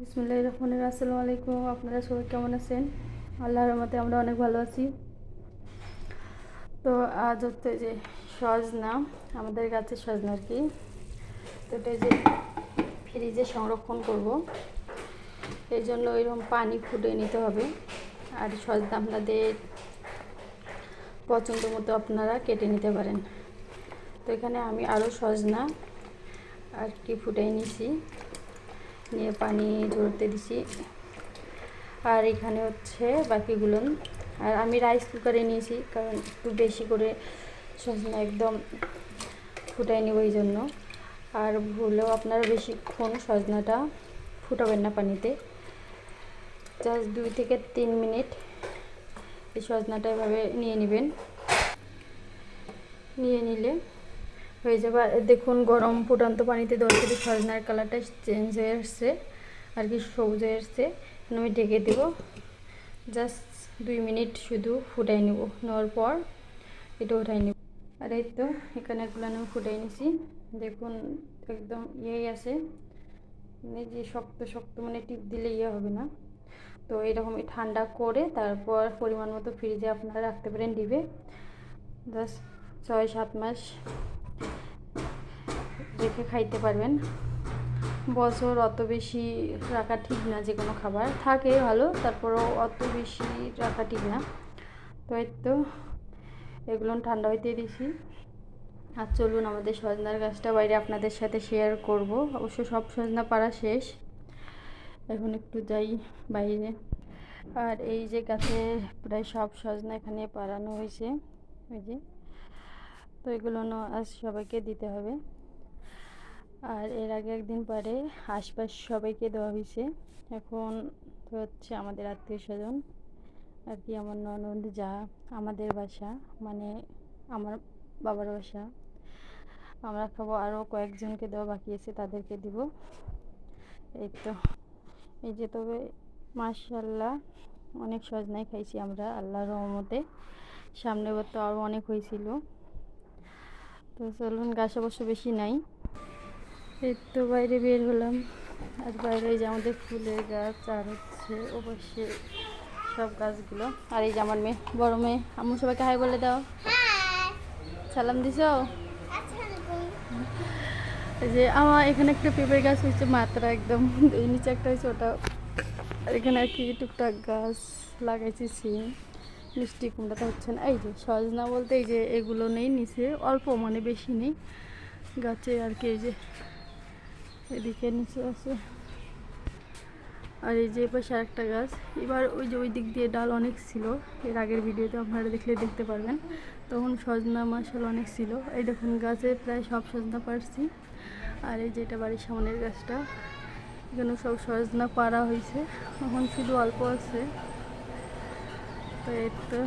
বিসমুল্লাহ রহমানের আসসালামু আলাইকুম, আপনারা সবাই কেমন আছেন? আল্লাহর রহমতে আমরা অনেক ভালো আছি। তো আজ হচ্ছে যে সজনা, আমাদের গাছের সজনা আর কি। তো এটা যে ফ্রিজে সংরক্ষণ করব, এই জন্য ওইরকম পানি ফুটিয়ে নিতে হবে। আর সজনা আপনাদের পছন্দ মতো আপনারা কেটে নিতে পারেন। তো এখানে আমি আরও সজনা আর কি ফুটাই নিছি। নিয়ে পানি ঝরতে দিছি। আর এখানে হচ্ছে বাকিগুলো। আর আমি রাইস কুকারে নিয়েছি, কারণ একটু বেশি করে সজনা একদম ফুটাই নেব এই জন্য। আর ভুলেও আপনারা বেশিক্ষণ সজনাটা ফুটাবেন না পানিতে। জাস্ট দুই থেকে তিন মিনিট এই সজনাটা এভাবে নিয়ে নেবেন। নিয়ে নিলে হয়ে যাবে। আর দেখুন, গরম ফুটান্ত পানিতে থেকে সজনার কালারটা চেঞ্জ হয়ে আসছে। আর কি সবুজ হয়ে আসছে। আমি ঢেকে দেব। জাস্ট দুই মিনিট শুধু ফুটাই নেব। নেওয়ার পর এটা উঠাই নেব। আর এই তো, এখানে এগুলো আমি ফুটাই নিছি। দেখুন, একদম ইয়েই আছে। মানে যে শক্ত শক্ত মানে টিপ দিলে ইয়ে হবে না। তো এরকমই ঠান্ডা করে তারপর পরিমাণ মতো ফ্রিজে আপনারা রাখতে পারেন ডিবে জাস্ট ছয়, সাত মাস রেখে খাইতে পারবেন। বছর অত বেশি রাখা ঠিক না যে কোনো খাবার। থাকে ভালো, তারপরেও অত বেশি রাখা ঠিক না। তো এই তো, এগুলো ঠান্ডা হইতে দিছি। আর চলুন আমাদের সজনার গাছটা বাইরে আপনাদের সাথে শেয়ার করব। অবশ্য সব সজনা পাড়া শেষ। এখন একটু যাই বাইরে। আর এই যে গাছে প্রায় সব সজনা এখানে পাড়ানো হয়েছে। ওই যে, তো এগুলো আজ সবাইকে দিতে হবে। আর এর আগে একদিন পরে আশপাশ সবাইকে দেওয়া হয়েছে। এখন তো হচ্ছে আমাদের আত্মীয় স্বজন আর কি, আমার ননদ যা, আমাদের বাসা মানে আমার বাবার বাসা। আমরা খাব আরও কয়েকজনকে দেওয়া বাকি আছে, তাদেরকে দিব। এই তো। এই যে তবে মার্শাল্লাহ অনেক সজনাই খাইছি আমরা আল্লাহর রহমতে। সামনে তো আরও অনেক হয়েছিল। তো চলুন, গাছ অবশ্য বেশি নাই। এই তো বাইরে বের হলাম। আর বাইরে এই যে আমাদের ফুলের গাছ, আর হচ্ছে অবশ্যই সব গাছগুলো। আর এই যে আমার মেয়ে, বড় মেয়ে। আমি সবাইকে হাই বলে দাও। সালাম দিছ? যে আমার এখানে একটা পেঁপের গাছ হয়েছে, মাত্রা একদম এই নিচে একটা হয়েছে, ওটা। আর এখানে আর কি টুকটাক গাছ লাগাইছি, সিম। মিষ্টি কুমড়াটা হচ্ছে না। এই যে সজনা বলতে এই যে এগুলো নেই নিচে, অল্প মানে বেশি নেই। গাছে আর কি এই যে এদিকে নিচে আছে। আর এই যে পাশে আরেকটা গাছ। এবার ওই যে ওই দিক দিয়ে ডাল অনেক ছিল। এর আগের ভিডিওতে আপনারা দেখলে দেখতে পারবেন। তখন সজনা মাসাল অনেক ছিল। এই দেখুন, গাছে প্রায় সব সজনা পারছি আর এই যে এটা বাড়ির সামনের গাছটা। এখানে সব সজনা পাড়া হয়েছে। এখন শুধু অল্প আছে। তো এর তো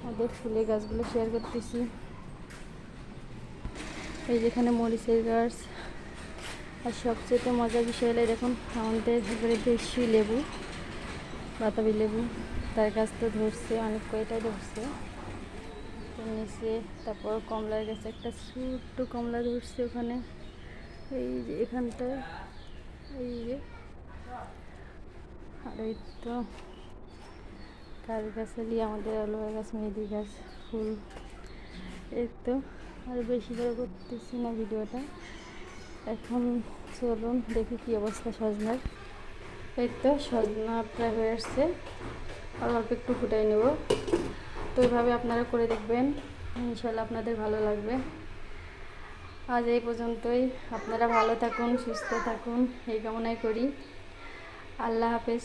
আমাদের ফুলের গাছগুলো শেয়ার করতেছি। এই যেখানে মরিচের গাছ। আর সবচেয়ে মজার বিষয় হলো দেখুন, আমাদের এবারে দেশি লেবু, বাতাবি লেবু। তার গাছ তো ধরছে, অনেক কয়টাই ধরছে। নিচে তারপর কমলার গাছে একটা ছোট্ট কমলা ধরছে ওখানে। এই যে এখানটায়, এই যে। আর এই তো কাজ গাছালি আমাদের আলোয়া গাছ, মেহেদি গাছ, ফুল। এই তো আর বেশি করে করতেছি না ভিডিওটা। এখন চলুন দেখি কী অবস্থা সজনার। এই তো সজনা প্রায় হয়ে আসছে। আর অল্প একটু ফুটাই নেব। তো এইভাবে আপনারা করে দেখবেন। ইনশাল্লাহ আপনাদের ভালো লাগবে। আজ এই পর্যন্তই। আপনারা ভালো থাকুন, সুস্থ থাকুন। এই কামনাই করি। আল্লাহ হাফেজ।